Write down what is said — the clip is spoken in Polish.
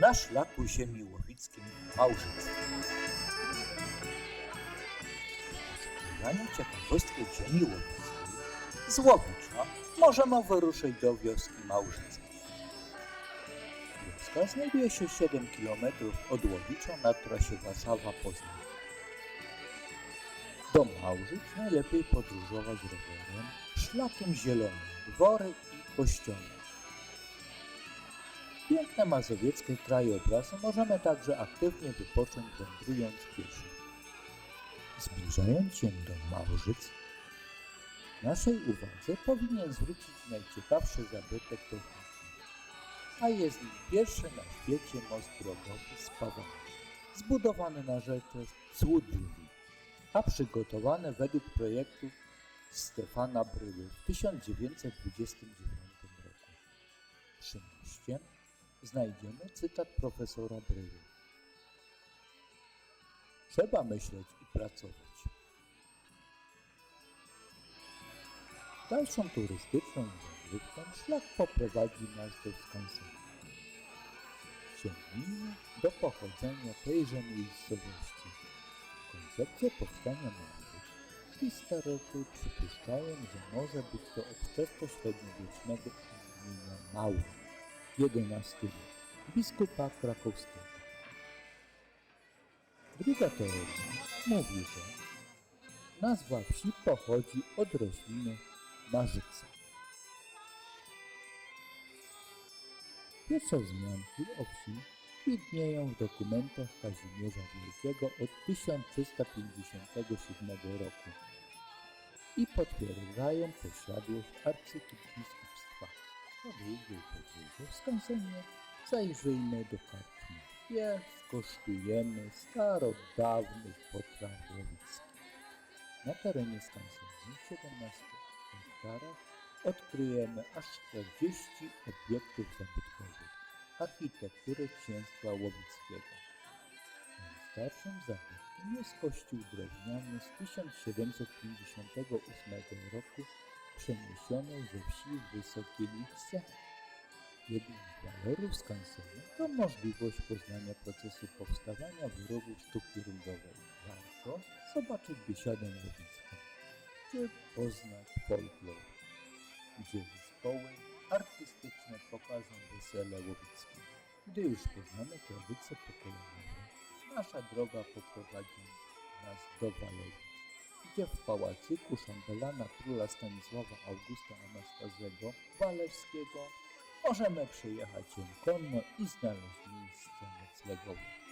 na szlaku ziemi łowickim Małżycy. Poszukiwania ciekawostki ziemi łowickiej z Łowicza możemy wyruszyć do wioski Małżyce. Wioska znajduje się 7 km od Łowicza na trasie Warszawa-Poznań. Do Małżyc najlepiej podróżować rowerem, szlakiem zielonym, dwory i kościołem. Piękne mazowieckie krajobrazy możemy także aktywnie wypocząć wędrując pieszo. Zbliżając się do Małżyc, naszej uwadze powinien zwrócić najciekawszy zabytek techniczny, a jest nim pierwszy na świecie most drogowy z Pawłem, zbudowany na rzece Słudliwi, a przygotowany według projektu Stefana Bryły w 1929 roku. Przy moście znajdziemy cytat profesora Bryły. Trzeba myśleć i pracować. Dalszą turystyczną wędrówką szlak poprowadzi nas do skansenu. Sięgnijmy do pochodzenia tejże miejscowości. Koncepcja powstania Małych historycy przypuszczają, że może być to od średniowiecznego imienia Mały, XI biskupa krakowskiego. Druga teoria mówi, że nazwa wsi pochodzi od rośliny marzyca. Pierwsze wzmianki o wsi widnieją w dokumentach Kazimierza Wielkiego od 1357 roku i potwierdzają posiadłość arcybiskupstwa. Po długiej podróży w skansenie zajrzyjmy do karczmy. Jest, skosztujemy starodawnych potraw łowickich. Na terenie skansenu w 17 hektarach odkryjemy aż 40 obiektów zabytkowych architektury księstwa łowickiego. Najstarszym zabytkiem jest kościół drewniany z 1758 roku przeniesiony ze wsi w Wysokielice. Jednym z walorów skansenu to możliwość poznania procesu powstawania wyrobów sztuki rundowej. Warto zobaczyć biesiadę łowicką, czy poznać folklor, gdzie zespoły artystyczne pokażą wesele łowickie. Gdy już poznamy tradycje pokoleniowe, nasza droga poprowadzi nas do Walowic, gdzie w pałacyku szambelana króla Stanisława Augusta Anastazego Walewskiego możemy przejechać się konno i znaleźć miejsce noclegowe.